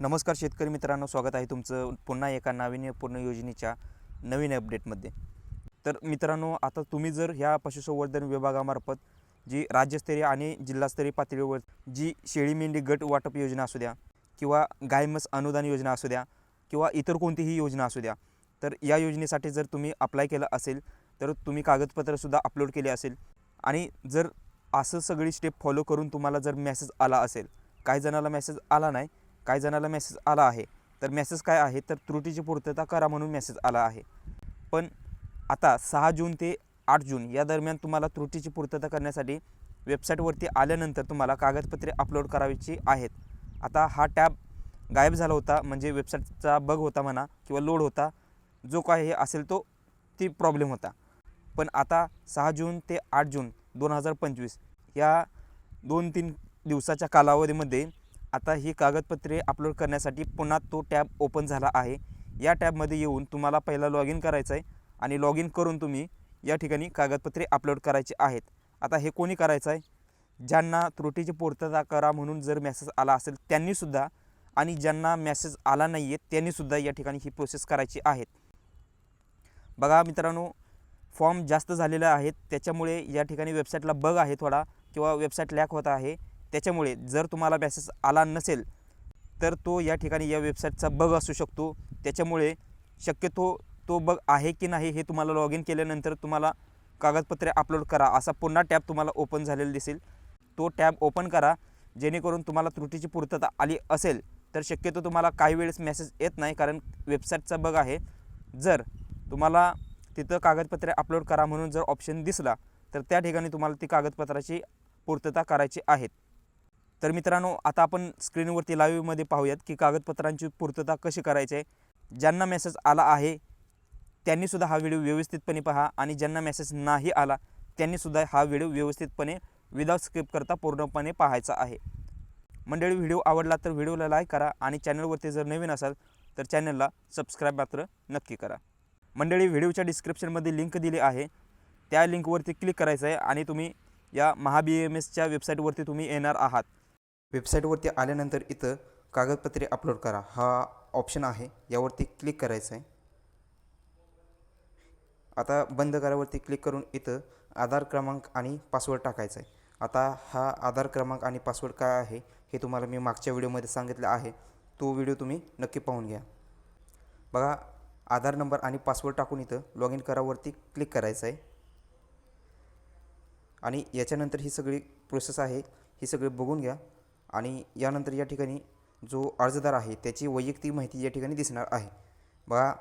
नमस्कार शेतकरी मित्रांनो स्वागत आहे तुमचं पुन्हा एका नाविन्यपूर्ण योजनेच्या नवीन अपडेटमध्ये. तर मित्रांनो आता तुम्ही जर ह्या पशुसंवर्धन विभागामार्फत जी राज्यस्तरीय आणि जिल्हास्तरीय पातळीवर जी शेळी मेंढी गट वाटप योजना असू द्या किंवा गायमस अनुदान योजना असू द्या किंवा इतर कोणतीही योजना असू द्या तर या योजनेसाठी जर तुम्ही अप्लाय केलं असेल तर तुम्ही कागदपत्रसुद्धा अपलोड केले असेल. आणि जर असं सगळी स्टेप फॉलो करून तुम्हाला जर मेसेज आला असेल काही जणाला मेसेज आला नाही काही जणाला मेसेज आला आहे. तर मेसेज काय आहे? तर त्रुटीची पूर्तता करा म्हणून मेसेज आला आहे. पण आता सहा जून ते आठ जून या दरम्यान तुम्हाला त्रुटीची पूर्तता करण्यासाठी वेबसाईटवरती आल्यानंतर तुम्हाला कागदपत्रे अपलोड करावीची आहेत. आता हा टॅब गायब झाला होता म्हणजे वेबसाईटचा बग होता म्हणा किंवा लोड होता जो काय हे असेल तो ती प्रॉब्लेम होता. पण आता सहा जून ते आठ जून दोन हजार पंचवीस या दोन तीन दिवसाच्या कालावधीमध्ये आता ही कागदपत्रे अपलोड करण्यासाठी पुन्हा तो टॅब ओपन झाला आहे. या टॅबमध्ये येऊन तुम्हाला पहिला लॉग इन करायचं आहे आणि लॉग इन करून तुम्ही या ठिकाणी कागदपत्रे अपलोड करायची आहेत. आता हे कोणी करायचं आहे? ज्यांना त्रुटीची पूर्तता करा म्हणून जर मेसेज आला असेल त्यांनीसुद्धा आणि ज्यांना मेसेज आला नाही आहे त्यांनीसुद्धा या ठिकाणी ही प्रोसेस करायची आहेत. बघा मित्रांनो फॉर्म जास्त झालेले आहेत त्याच्यामुळे या ठिकाणी वेबसाईटला बग आहे थोडा किंवा वेबसाईट लॅक होत आहे. त्याच्यामुळे जर तुम्हाला मेसेज आला नसेल तर तो या ठिकाणी या वेबसाईटचा बग असू शकतो. त्याच्यामुळे शक्यतो तो बग आहे की नाही हे तुम्हाला लॉग इन केल्यानंतर तुम्हाला कागदपत्रे अपलोड करा. असा पुन्हा टॅब तुम्हाला ओपन झालेला दिसेल. तो टॅब ओपन करा. जेणेकरून तुम्हाला त्रुटीची पूर्तता आली असेल तर शक्यतो तुम्हाला काही वेळेस मेसेज येत नाही कारण वेबसाईटचा बग आहे. जर तुम्हाला तिथं कागदपत्रे अपलोड करा म्हणून जर ऑप्शन दिसला तर त्या ठिकाणी तुम्हाला ती कागदपत्राची पूर्तता करायची आहेत तर मित्रांनो आता आपण स्क्रीनवरती लाईव्हमध्ये पाहूयात की कागदपत्रांची पूर्तता कशी करायची आहे. ज्यांना मेसेज आला आहे त्यांनीसुद्धा हा व्हिडिओ व्यवस्थितपणे पहा आणि ज्यांना मेसेज नाही आला त्यांनीसुद्धा हा व्हिडिओ व्यवस्थितपणे विदाउट स्किप करता पूर्णपणे पाहायचा आहे. मंडळी व्हिडिओ आवडला तर व्हिडिओला लाईक करा आणि चॅनलवरती जर नवीन असाल तर चॅनलला सबस्क्राईब मात्र नक्की करा. मंडळी व्हिडिओच्या डिस्क्रिप्शनमध्ये लिंक दिली आहे. त्या लिंकवरती क्लिक करायचं आहे आणि तुम्ही या महा बी एम एसच्या वेबसाईटवरती तुम्ही येणार आहात. वेबसाईटवरती आल्यानंतर इथं कागदपत्रे अपलोड करा. हा ऑप्शन आहे. यावरती क्लिक करायचं आहे. आता बंद करावरती क्लिक करून इथं आधार क्रमांक आणि पासवर्ड टाकायचा आहे. आता हा आधार क्रमांक आणि पासवर्ड काय आहे हे तुम्हाला मी मागच्या व्हिडिओमध्ये सांगितलं आहे. तो व्हिडिओ तुम्ही नक्की पाहून घ्या. बघा आधार नंबर आणि पासवर्ड टाकून इथं लॉग इन करावरती क्लिक करायचं आहे. आणि याच्यानंतर ही सगळी प्रोसेस आहे. ही सगळी बघून घ्या. आणि यानंतर या ठिकाणी जो अर्जदार आहे त्याची वैयक्तिक माहिती या ठिकाणी दिसणार आहे. बघा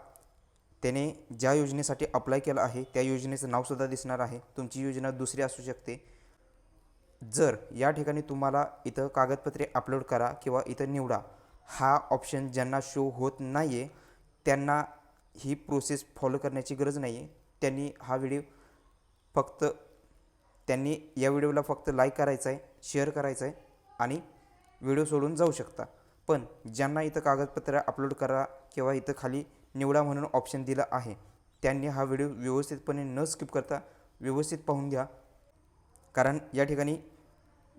त्याने ज्या योजनेसाठी अप्लाय केलं आहे त्या योजनेचं नावसुद्धा दिसणार आहे. तुमची योजना दुसरी असू शकते. जर या ठिकाणी तुम्हाला इथं कागदपत्रे अपलोड करा किंवा इथं निवडा हा ऑप्शन ज्यांना शो होत नाही आहे त्यांना ही प्रोसेस फॉलो करण्याची गरज नाही आहे त्यांनी हा व्हिडिओ फक्त त्यांनी या व्हिडिओला फक्त लाईक करायचा आहे शेअर करायचं आहे आणि व्हिडिओ सोडून जाऊ शकता. पण ज्यांना इथं कागदपत्र अपलोड करा किंवा इथं खाली निवडा म्हणून ऑप्शन दिला आहे त्यांनी हा व्हिडिओ व्यवस्थितपणे न स्किप करता व्यवस्थित पाहून घ्या. कारण या ठिकाणी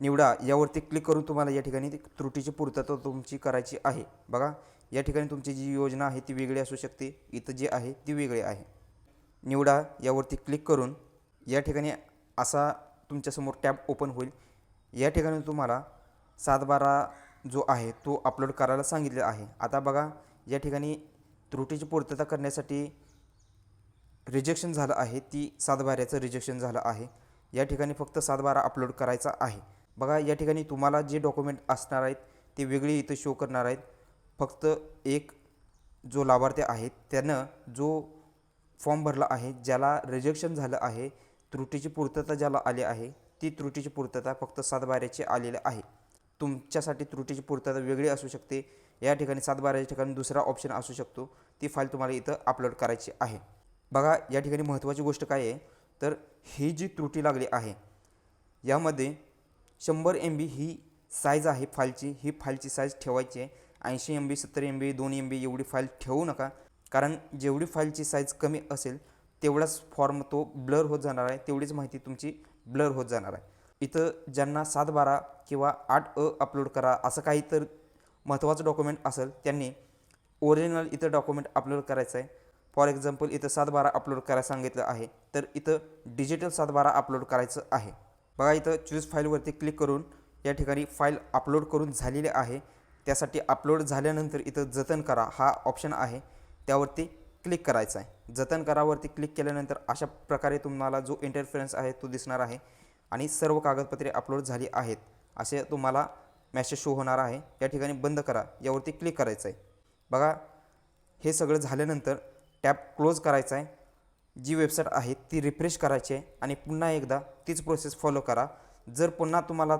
निवडा यावरती क्लिक करून तुम्हाला या ठिकाणी त्रुटीची पूर्तता तुमची करायची आहे. बघा या ठिकाणी तुमची जी योजना आहे ती वेगळी असू शकते. इथं जी आहे ती वेगळी आहे. निवडा यावरती क्लिक करून या ठिकाणी असा तुमच्यासमोर टॅब ओपन होईल. या ठिकाणी तुम्हाला सातबारा जो आहे तो अपलोड करायला सांगितलेला आहे. आता बघा या ठिकाणी त्रुटीची पूर्तता करण्यासाठी रिजेक्शन झालं आहे. ती सातबाऱ्याचं रिजेक्शन झालं आहे. या ठिकाणी फक्त सातबारा अपलोड करायचा आहे. बघा या ठिकाणी तुम्हाला जे डॉक्युमेंट असणार आहेत ते वेगळे इथं शो करणार आहेत. फक्त एक जो लाभार्थी आहे त्यानं जो फॉर्म भरला आहे ज्याला रिजेक्शन झालं आहे त्रुटीची पूर्तता ज्याला आली आहे ती त्रुटीची पूर्तता फक्त सातबाऱ्याची आलेली आहे. तुमच्यासाठी त्रुटीची पूर्तता वेगळी असू शकते. या ठिकाणी सातबाराच्या ठिकाणी दुसरा ऑप्शन असू शकतो. ती फाईल तुम्हाला इथं अपलोड करायची आहे. बघा या ठिकाणी महत्त्वाची गोष्ट काय आहे? तर ही जी त्रुटी लागली आहे यामध्ये शंभर एम बी ही साईज आहे फाईलची ही फाईलची साईज ठेवायची आहे. ऐंशी एम बी सत्तर एम बी दोन एम बी एवढी फाईल ठेवू नका. कारण जेवढी फाईलची साईज कमी असेल तेवढाच फॉर्म तो ब्लर होत जाणार आहे. तेवढीच माहिती तुमची ब्लर होत जाणार आहे. इथं ज्यांना सात बारा किंवा आठ अ अपलोड करा असं काही तर महत्त्वाचं डॉक्युमेंट असेल त्यांनी ओरिजिनल इथं डॉक्युमेंट अपलोड करायचं आहे फॉर एक्झाम्पल इथं सात बारा अपलोड करायला सांगितलं आहे तर इथं डिजिटल सात बारा अपलोड करायचं आहे. बघा इथं चूज फाईलवरती क्लिक करून या ठिकाणी फाईल अपलोड करून झालेली आहे. त्यासाठी अपलोड झाल्यानंतर इथं जतन करा हा ऑप्शन आहे. त्यावरती क्लिक करायचं आहे जतन करावरती क्लिक केल्यानंतर अशा प्रकारे तुम्हाला जो इंटरफिरन्स आहे तो दिसणार आहे. आणि सर्व कागदपत्रे अपलोड झाली आहेत. असे तुम्हाला मॅसेज शो होणार आहे. या ठिकाणी बंद करा. यावरती क्लिक करायचं आहे बघा हे सगळं झाल्यानंतर टॅब क्लोज करायचा आहे जी वेबसाईट आहे ती रिफ्रेश करायची आहे आणि पुन्हा एकदा तीच प्रोसेस फॉलो करा. जर पुन्हा तुम्हाला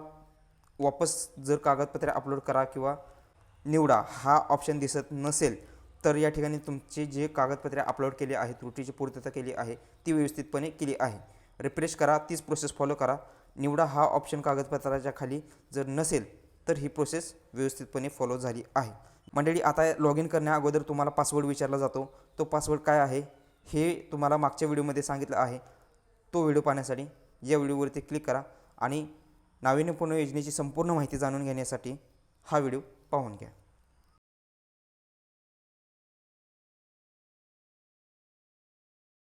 वापस जर कागदपत्रे अपलोड करा किंवा निवडा हा ऑप्शन दिसत नसेल तर या ठिकाणी तुमचे जे कागदपत्रे अपलोड केले आहे त्रुटीची पूर्तता केली आहे ती व्यवस्थितपणे केली आहे. रिफ्रेश करा तीच प्रोसेस फॉलो करा. निवडा हा ऑप्शन कागदपत्राच्या खाली. जर नसेल तर ही प्रोसेस व्यवस्थितपणे फॉलो झाली आहे. मंडळी आता लॉग इन करण्या अगोदर तुम्हाला पासवर्ड विचारला जातो. तो पासवर्ड काय आहे? हे तुम्हाला मागच्या व्हिडिओमध्ये सांगितलं आहे. तो व्हिडिओ पाहण्यासाठी या व्हिडिओवरती क्लिक करा आणि नाविन्यपूर्ण योजनेची संपूर्ण माहिती जाणून घेण्यासाठी हा व्हिडिओ पाहून घ्या.